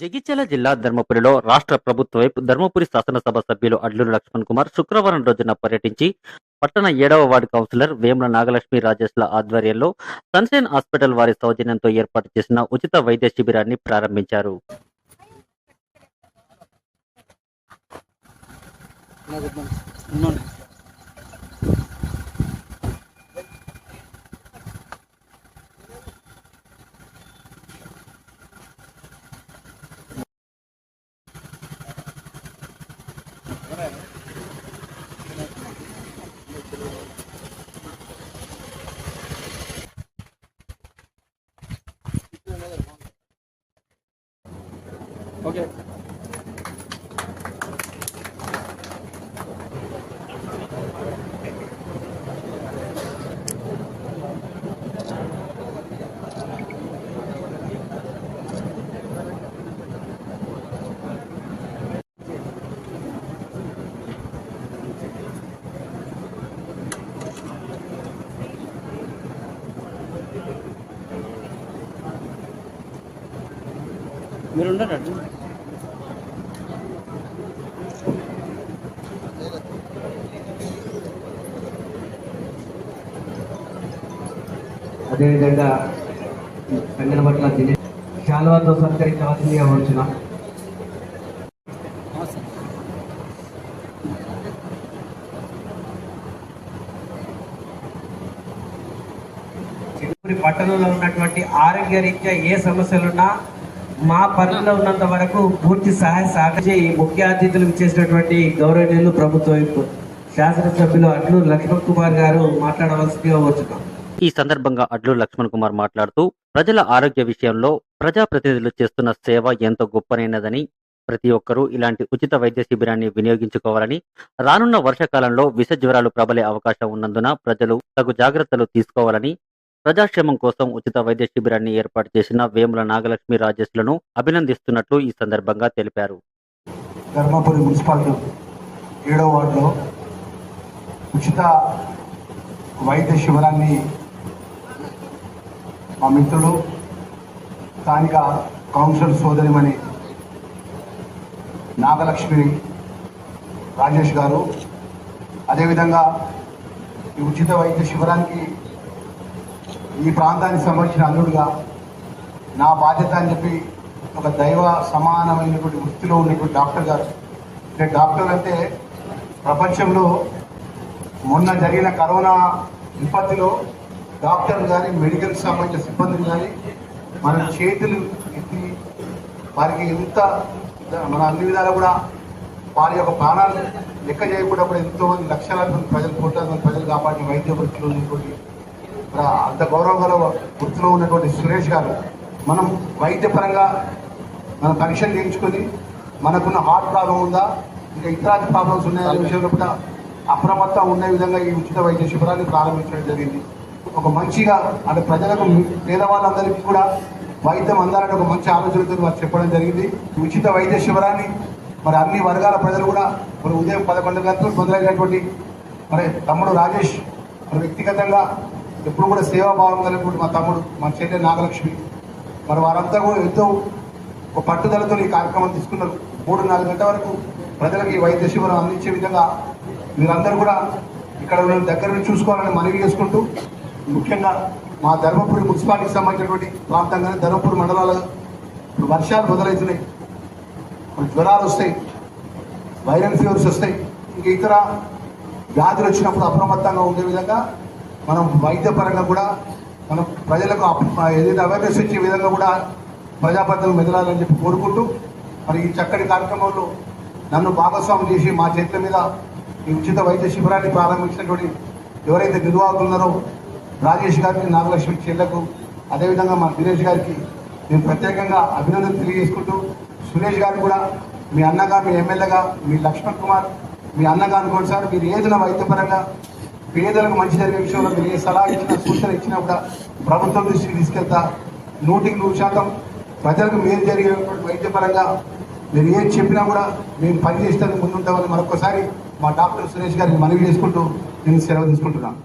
జగిత్యాల జిల్లా ధర్మపురిలో రాష్ట్ర ప్రభుత్వ వైపు ధర్మపురి శాసనసభ సభ్యులు అడ్లూరు లక్ష్మణ్ కుమార్ శుక్రవారం రోజున పర్యటించి పట్టణ ఏడవ వార్డు కౌన్సిలర్ వేముల నాగలక్ష్మి రాజేష్ల ఆధ్వర్యంలో సన్షైన్ హాస్పిటల్ వారి సౌజన్యంతో ఏర్పాటు చేసిన ఉచిత వైద్య శిబిరాన్ని ప్రారంభించారు. Okay. మీరు అటు. అదేవిధంగా సంగన పట్ల దినేష్ శాలువాతో సత్కరించవలసిందిగా చిత్తూరు పట్టణంలో ఉన్నటువంటి ఆరోగ్య రీత్యా ఏ సమస్యలున్నా మా పరిధిలో ఉన్నంత వరకు పూర్తి సహాయ సహకరించి ముఖ్య అతిథులు ఇచ్చేసినటువంటి గౌరవనీయులు ప్రభుత్వ శాసనసభ్యులు అడ్లు లక్ష్మణ్ కుమార్ గారు మాట్లాడవలసిందిగా వచ్చున్నాం ఈ సందర్భంగా అడ్లు లక్ష్మణ్ కుమార్ మాట్లాడుతూ ప్రజల ఆరోగ్య విషయంలో ప్రజాప్రతినిధులు చేస్తున్న సేవ ఎంతో గొప్పనైనదని ప్రతి ఒక్కరూ ఇలాంటి ఉచిత వైద్య శిబిరాన్ని వినియోగించుకోవాలని రానున్న వర్షాకాలంలో విష జ్వరాలు ప్రబలే అవకాశం ఉన్నందున ప్రజలు తగు జాగ్రత్తలు తీసుకోవాలని ప్రజాక్షేమం కోసం ఉచిత వైద్య శిబిరాన్ని ఏర్పాటు చేసిన వేముల నాగలక్ష్మి రాజేష్లను అభినందిస్తున్నట్లు ఈ సందర్భంగా తెలిపారు. ధర్మపురి మున్సిపాలిటీ ఏడో వార్డులో ఉచిత వైద్య శిబిరాన్ని మా మిత్రులు స్థానిక కౌన్సిల్ సోదరిమణి నాగలక్ష్మి రాజేష్ గారు అదేవిధంగా ఈ ఉచిత వైద్య శిబిరానికి ఈ ప్రాంతానికి సంబంధించిన అల్లుడుగా నా బాధ్యత అని చెప్పి ఒక దైవ సమానమైనటువంటి వృత్తిలో ఉన్నటువంటి డాక్టర్ గారు. అంటే డాక్టర్ అంటే ప్రపంచంలో మొన్న జరిగిన కరోనా విపత్తిలో డాక్టర్ కానీ మెడికల్ సంబంధించిన సిబ్బందిని కానీ మన చేతులు ఎత్తి వారికి ఎంత మన అన్ని విధాలు కూడా వారి యొక్క ప్రాణాలు లెక్క చేయకుండా కూడా ఎంతో మంది లక్షలాది మంది ప్రజలు కోట్లాది మంది ప్రజలు కాపాడిన వైద్య వృత్తిలో ఉన్నటువంటి మరి అంత గౌరవ గౌరవ వృత్తిలో ఉన్నటువంటి సురేష్ గారు మనం వైద్యపరంగా మనం పరీక్షలు చేయించుకొని మనకున్న హార్ట్ ప్రాబ్లం ఉందా? ఇంకా ఇతరాది ప్రాబ్లమ్స్ ఉన్నాయా విషయంలో కూడా అప్రమత్తం ఉండే విధంగా ఈ ఉచిత వైద్య శిబిరాన్ని ప్రారంభించడం జరిగింది. ఒక మంచిగా అంటే ప్రజలకు పేదవాళ్ళందరికీ కూడా వైద్యం అందాలని ఒక మంచి ఆలోచనతో వారు చెప్పడం జరిగింది. ఉచిత వైద్య శిబిరాన్ని మరి అన్ని వర్గాల ప్రజలు కూడా మరి ఉదయం పదకొండు గంటలు మొదలైనటువంటి మరి తమ్ముడు రాజేష్ మరి వ్యక్తిగతంగా ఎప్పుడు కూడా సేవాభావం కలిగినటువంటి మా తమ్ముడు మా చెల్లె నాగలక్ష్మి. మరి వారంతా కూడా ఎంతో ఒక పట్టుదలతో ఈ కార్యక్రమం తీసుకున్నారు. మూడు నాలుగు గంటల వరకు ప్రజలకు ఈ వైద్య శిబిరం అందించే విధంగా మీరందరూ కూడా ఇక్కడ ఉన్న దగ్గర నుంచి చూసుకోవాలని మనవి చేసుకుంటూ ముఖ్యంగా మా ధర్మపురి మున్సిపాలిటీకి సంబంధించినటువంటి ప్రాంతంగానే ధర్మపురి మండలాలు ఇప్పుడు వర్షాలు మొదలవుతున్నాయి. జ్వరాలు వస్తాయి. వైరల్ ఫీవర్స్ వస్తాయి. ఇంకా ఇతర వ్యాధులు వచ్చినప్పుడు అప్రమత్తంగా ఉండే విధంగా మనం వైద్యపరంగా కూడా మనం ప్రజలకు ఏదైతే అవేర్నెస్ ఇచ్చే విధంగా కూడా ప్రజాపతిని మెదలాలని చెప్పి కోరుకుంటూ మరి ఈ చక్కటి కార్యక్రమంలో నన్ను భాగస్వామి చేసి మా చేతుల మీద ఈ ఉచిత వైద్య శిబిరాన్ని ప్రారంభించినటువంటి ఎవరైతే నిర్వాహకులున్నారో రాజేష్ గారికి నాగలక్ష్మి చెల్లకు అదేవిధంగా మా దినేష్ గారికి నేను ప్రత్యేకంగా అభినందన తెలియజేసుకుంటూ సురేష్ గారు కూడా మీ అన్నగా మీ ఎమ్మెల్యేగా మీ లక్ష్మణ్ కుమార్ మీ అన్నగా అనుకోండి సార్ మీరు ఏదైనా వైద్యపరంగా పేదలకు మంచి జరిగే విషయంలో మీరు ఏ సలహా ఇచ్చినా సూచన ఇచ్చినా కూడా ప్రభుత్వం దృష్టికి తీసుకెళ్తా. నూటికి నూరు శాతం ప్రజలకు మేలు జరిగేటువంటి వైద్యపరంగా మీరు ఏం చెప్పినా కూడా మేము పనిచేస్తానికి ముందుంటామని మరొకసారి మా డాక్టర్ సురేష్ గారికి మనవి చేసుకుంటూ నేను సెలవు తీసుకుంటున్నాను.